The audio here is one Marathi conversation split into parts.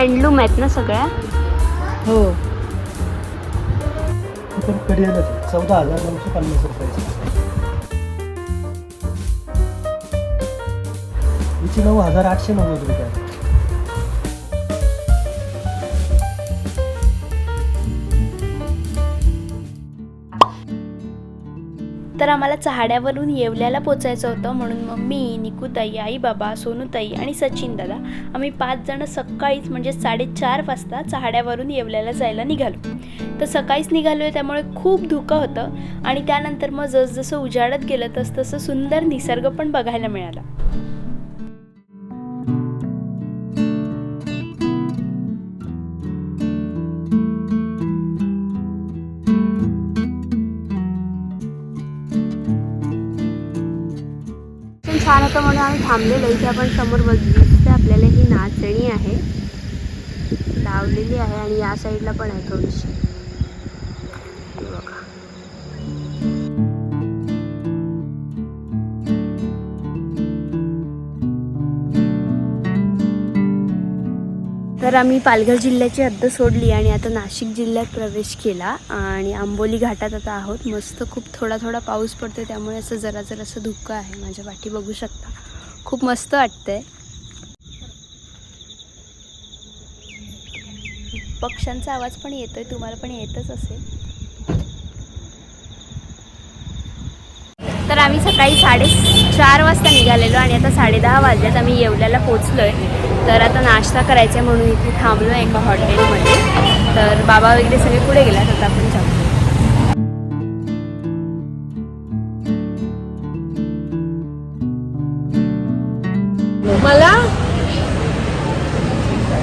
हँडलूम आहेत ना सगळ्या? हो. ती पण चौदा हजार नऊशे पन्नास रुपयाची हिची नऊ हजार आठशे नव्वद रुपये. तर आम्हाला चहाड्यावरून येवल्याला पोचायचं होतं. म्हणून मग मी निकूताई आई बाबा सोनूताई आणि सचिन दादा आम्ही पाच जण सकाळीच म्हणजे साडेचार वाजता चहाड्यावरून येवल्याला जायला निघालो. तर सकाळीच निघालो आहे त्यामुळे खूप धुकं होतं आणि त्यानंतर मग जसजसं उजाडत गेलं तसतसं सुंदर निसर्ग पण बघायला मिळाला. छान होतं म्हणून आम्ही थांबलेलो. इथे आपण समोर बघितलं आपल्याला ही नाचणी आहे. लावलेली आहे आणि या साईडला पण आहे थोडीशी. तर आम्ही पालघर जिल्ह्याची हद्द सोडली आणि आता नाशिक जिल्ह्यात प्रवेश केला आणि आंबोली घाटात आता आहोत. मस्त खूप थोडा थोडा पाऊस पडतो त्यामुळे असं जरा जरा असं धुकं आहे माझ्या पाठी बघू शकता. खूप मस्त वाटतंय. पक्ष्यांचा आवाज पण येतोय तुम्हाला पण येतच असेल. तर आम्ही सकाळी साडे चार वाजता निघालेलो आणि आता साडेदहा वाजल्यात. आम्ही येवल्याला पोचलोय तर आता नाश्ता करायचा आहे म्हणून इथे थांबलो एका हॉटेलमध्ये. तर बाबा वगैरे सगळे पुढे गेलात? आता आपण जाऊ मला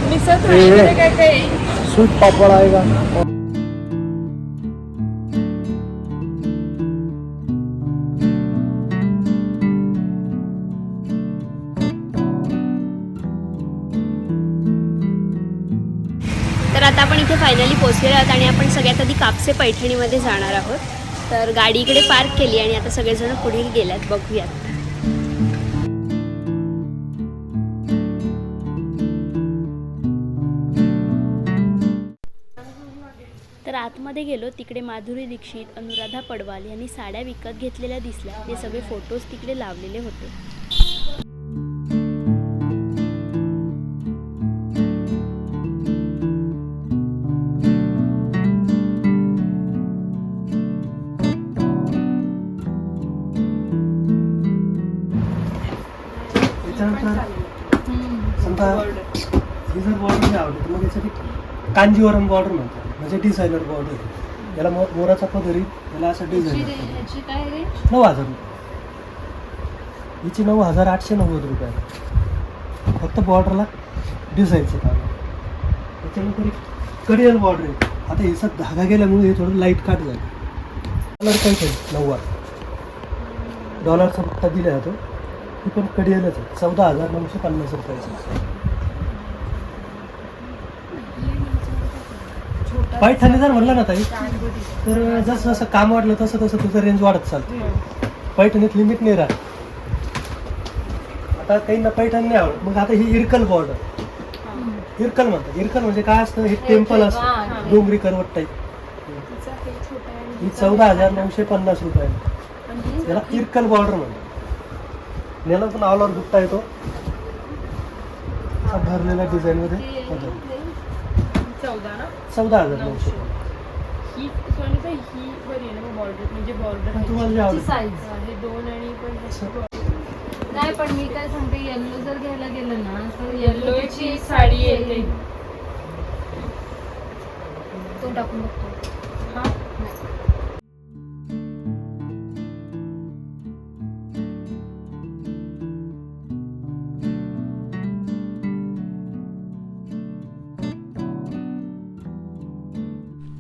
मिसळ काय काय आहे? स्वीट पापड आहे का? आता आपण इथे फायनली पोहोचलेलो आहोत आणि आपण सगळ्यात आधी कापसे पैठणीमध्ये जाणार आहोत. तर गाडी इकडे पार्क केली आणि आता सगळेजण पुढे गेल्यात. बघूयात. तर आतमध्ये गेलो तिकडे माधुरी दीक्षित अनुराधा पडवाल यांनी साड्या विकत घेतलेल्या दिसल्या. ते सगळे फोटोज तिकडे लावलेले होते. ही जर बॉर्डर नाही आवडली तर मग यासाठी कांजीवरम बॉर्डर म्हणतात. म्हणजे डिझायनर बॉर्डर याला मो मोराचा पदरी याला असं डिझायनर ह्याची काय रेंज नऊ हजार रुपये. हिची नऊ हजार आठशे नव्वद रुपये आहे. फक्त बॉर्डरला डिझाईनचं काम. आहे. त्याच्यानंतर एक कडियल बॉर्डर आहे. आता हे सर धागा गेल्यामुळे हे थोडं लाइट काट झालं. डॉलर पैसे नव्वद. डॉलरचा पत्ता दिला जातो. ती पण कडियलच आहे. चौदा हजार नऊशे पन्नास रुपयाची पैठणी जर म्हणलं ना ताई तर जसं जसं काम वाढलं तसं तसं तुझं रेंज वाढत चालते. पैठणीत लिमिट नाही राहत. आता काही ना पैठण नाही आवडत. मग आता ही इरकल बॉर्डर इरकल म्हणतात. इरकल म्हणजे काय असतं? हे टेम्पल असतं. डोंगरी करवट टाईप ही चौदा हजार नऊशे पन्नास रुपये. याला इरकल बॉर्डर म्हणतात. याला पण ऑल ओव्हर बुट्टा येतो. असा भरलेल्या डिझाईन मध्ये. पदर. चौदा ना चौदा हजार नऊशे. ही ही बरी आहे ना बॉर्डर म्हणजे बॉर्डर तुम्हाला जे आवडेल. साईज हे दोन आणि पण नाही पण मी काय सांगते येल्लो जर घ्यायला गेलं ना तर येल्लोची एक साडी येते. तो टाकून बघतो.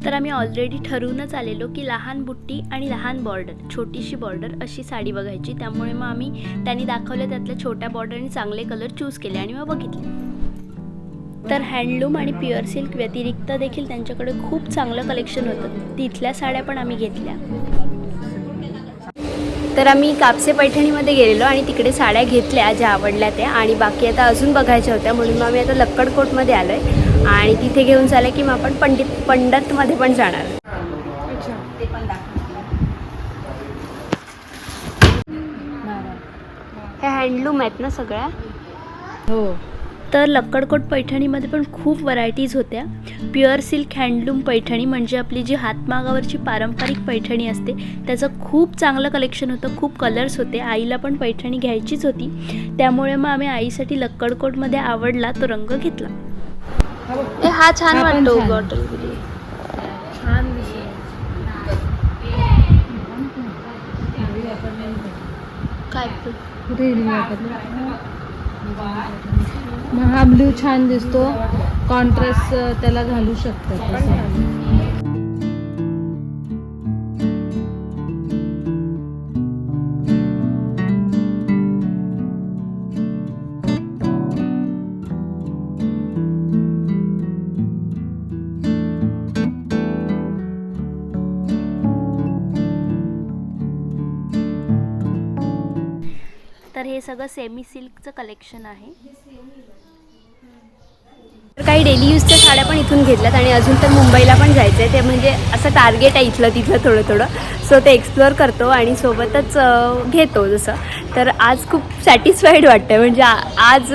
तर आम्ही ऑलरेडी ठरवूनच आलेलो की लहान बुट्टी आणि लहान बॉर्डर छोटीशी बॉर्डर अशी साडी बघायची. त्यामुळे मग आम्ही त्यांनी दाखवलं त्यातल्या छोट्या बॉर्डरने चांगले कलर चूज केले आणि मग बघितले. तर हँडलूम आणि प्युअर सिल्क व्यतिरिक्त देखील त्यांच्याकडे खूप चांगलं कलेक्शन होतं. तिथल्या साड्या पण आम्ही घेतल्या. तर आम्ही कापसे पैठणीमध्ये गेलेलो आणि तिकडे साड्या घेतल्या ज्या आवडल्या त्या आणि बाकी आता अजून बघायच्या होत्या म्हणून मग आम्ही आता लक्कडकोटमध्ये आलो आहे आणि तिथे घेऊन झालं की मग आपण पंडित पंडतमध्ये पण जाणार. ह्या हँडलूम आहेत ना सगळ्या? हो. तर लक्कडकोट पैठणीमध्ये पण खूप व्हरायटीज होत्या. प्युअर सिल्क हँडलूम पैठणी म्हणजे आपली जी हातमागावरची पारंपरिक पैठणी असते त्याचं खूप चांगलं कलेक्शन होतं खूप कलर्स होते. आईला पण पैठणी घ्यायचीच होती. त्यामुळे मग आम्ही आईसाठी लक्कडकोटमध्ये आवडला तो रंग घेतला. ए, हा छान वाटतो छान. बॉटल छान दिसतो काय हा ब्ल्यू छान दिसतो. कॉन्ट्रास्ट त्याला घालू शकतात सगळं सेमी सिल्कचं कलेक्शन आहे. तर काही डेली यूजच्या साड्या पण इथून घेतल्यात आणि अजून तर मुंबईला पण जायचं आहे ते म्हणजे असं टार्गेट आहे इथलं तिथलं थोडं थोडं. सो ते एक्सप्लोअर करतो आणि सोबतच घेतो जसं. तर आज खूप सॅटिस्फाईड वाटतं म्हणजे आज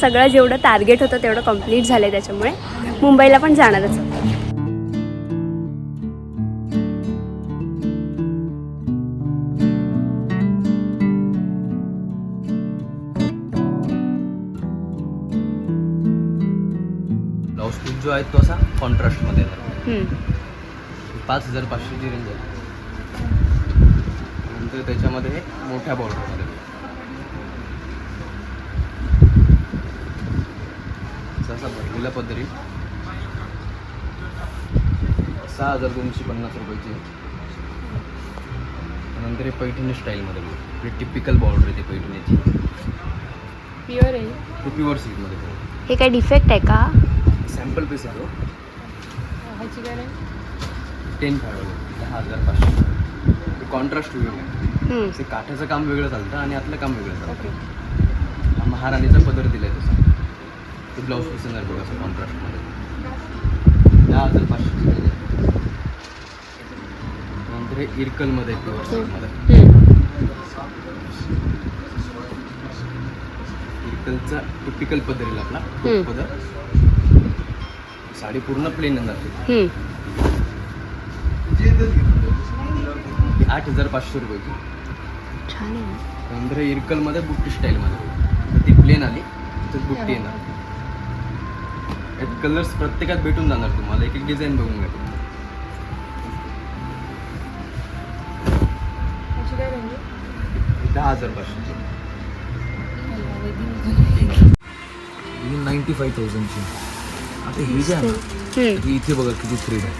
सगळं जेवढं टार्गेट होतं तेवढं कंप्लीट झालं आहे त्याच्यामुळे. मुंबईला पण जाणारच. जो आहे तो असा कॉन्ट्रास्टमध्ये. पाच हजार पाचशेची रेंज आहे. नंतर त्याच्यामध्ये हे मोठ्या बॉर्डरमध्ये असा भरलेला पदरी. सहा हजार दोनशे पन्नास रुपयाची. नंतर हे पैठणी स्टाईलमध्ये बघू टिपिकल बॉर्डर आहे ते पैठणीची. प्युअर आहे. प्युअर सिल्कमध्ये हे काय डिफेक्ट आहे का? सॅम्पल पीस आहे ह्याची काय नाही टेन फाय दहा हजार पाचशे. कॉन्ट्रास्ट वेगळं. आहे. ते काठाचं काम वेगळं चालतं आणि आतलं काम वेगळं चालतं. ओके. हा महाराणीचा पदर दिलाय तसा. ते ब्लाऊज पीस येणार बघा असं कॉन्ट्रास्टमध्ये दहा हजार पाचशे नंतर हे इरकलमध्ये सिल्कमध्ये हम्म. इरकलचा टिपिकल पदर येईल आपला. पदर. साडी पूर्ण प्लेन येणार आठ हजार पाचशे रुपयाची ना? नंतर हे इरकलमध्ये बुट्टी स्टाईलमध्ये ती प्लेन आली तर बुट्टी येणार. यात कलर्स प्रत्येकात भेटून जाणार तुम्हाला. एक एक डिझाईन बघून घ्या. दहा हजार पाचशे नाईन्टी फाईव्ह थाउजंडची आता ही जी आहे ना. ही इथे बघा किती थ्रेड आहे.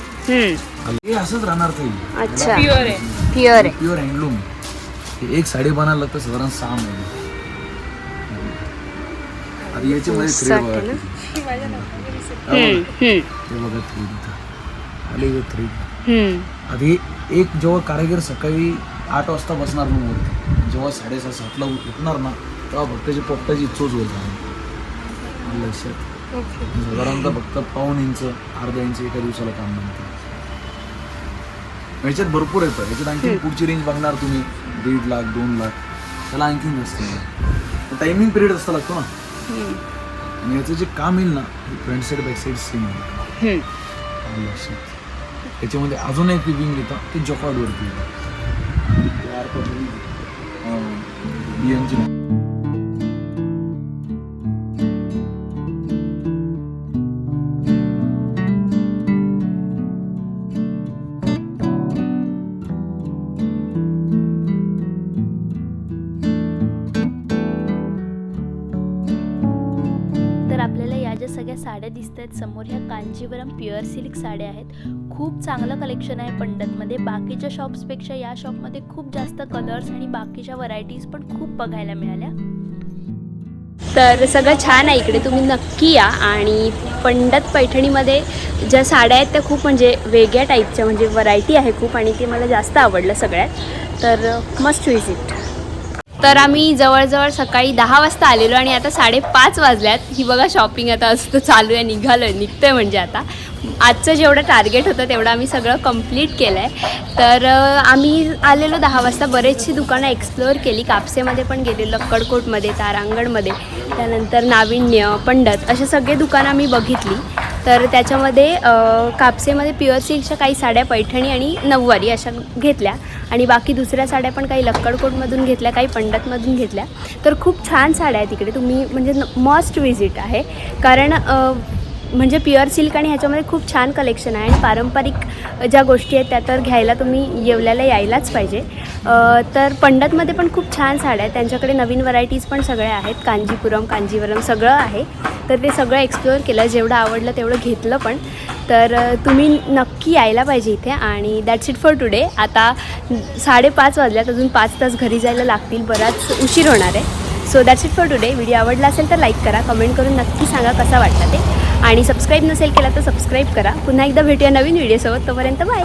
हे असंच राहणार ते अच्छा प्युअर आहे प्युअर आहे प्युअर हँडलूम हे एक साडी बनायला लागतं साधारण सहा महिने याच्यामध्ये थ्रेड बघा? किती. हम्म. हे बघा थ्रेड इथं आले हे थ्रेड हम्म. एक जेव्हा कारागीर सकाळी आठ वाजता बसणार ना मूर्ती जेव्हा साडेसहा सातला उठणार ना तेव्हा फक्त पोपटाची चोच होईल लक्षात साधारणतः फक्त पाऊन इंच अर्धा इंच एका दिवसाला काम म्हणते याच्यात भरपूर येतं. याच्यात आणखी पुढची रेंज बघणार तुम्ही. दीड लाख दोन लाख. त्याला आणखीन जास्त टायमिंग पिरियड असता लागतो ना. हम्म. आणि याचं जे काम येईल ना front side back side same. लक्षात त्याच्यामध्ये अजून एक विविंग येतं. ते जॉकॉर्डवरती येतं. बियांची आहेत समोर ह्या कांजीवरम प्युअर सिल्क साड्या आहेत. खूप चांगलं कलेक्शन आहे पंडतमध्ये बाकीच्या शॉप्सपेक्षा या शॉपमध्ये खूप जास्त कलर्स आणि बाकीच्या व्हरायटीज पण खूप बघायला मिळाल्या. तर सगळं छान आहे इकडे. तुम्ही नक्की या आणि पंडत पैठणीमध्ये ज्या साड्या आहेत त्या खूप म्हणजे वेगळ्या टाईपच्या म्हणजे व्हरायटी आहे खूप आणि ते मला जास्त आवडलं सगळ्यात. तर मस्ट विजिट तर आम्ही जवळजवळ सकाळी दहा वाजता आलेलो आणि आता साडेपाच वाजल्यात. ही बघा शॉपिंग आता असं चालू आहे निघालं आहे निघतंय म्हणजे आता. आजचं जेवढं टार्गेट होतं तेवढं आम्ही सगळं कंप्लीट केलं आहे तर आम्ही आलेलो दहा वाजता बरेचशी दुकानं एक्सप्लोअर केली. कापसेमध्ये पण गेलेलो लक्कडकोटमध्ये तारांगणमध्ये. त्यानंतर नाविन्य पंडत असे सगळे दुकानं आम्ही बघितली. तर त्याच्यामध्ये कापसेमध्ये प्युअर सिल्कच्या काही साड्या पैठणी आणि नऊवारी अशा घेतल्या. आणि बाकी दुसऱ्या साड्या पण काही लक्कडकोटमधून घेतल्या काही पंडतमधून घेतल्या. तर खूप छान साड्या आहेत तिकडे तुम्ही म्हणजे मस्ट विजिट आहे. कारण म्हणजे प्युअर सिल्क आणि ह्याच्यामध्ये खूप छान कलेक्शन आहे. आणि पारंपरिक ज्या गोष्टी आहेत त्या तर घ्यायला तुम्ही येवल्याला यायलाच पाहिजे. तर पंडतमध्ये पण खूप छान साड्या आहेत. त्यांच्याकडे नवीन व्हरायटीज पण सगळ्या आहेत. कांजीपुरम कांजीवरम सगळं आहे. तर ते सगळं एक्सप्लोअर केलं. जेवढं आवडलं तेवढं घेतलं पण. तर तुम्ही नक्की यायला पाहिजे इथे. आणि दॅट्स इट फॉर टुडे आता साडेपाच वाजल्यात. अजून पाच तास घरी जायला लागतील. बराच उशीर होणार आहे. So that's it for today video आवडला असेल तर लाईक करा. कमेंट करून नक्की सांगा कसा वाटला ते. आणि सबस्क्राईब नसेल केला तर सबस्क्राईब करा. पुन्हा एकदा भेटूया नवीन व्हिडिओसोबत तोपर्यंत बाय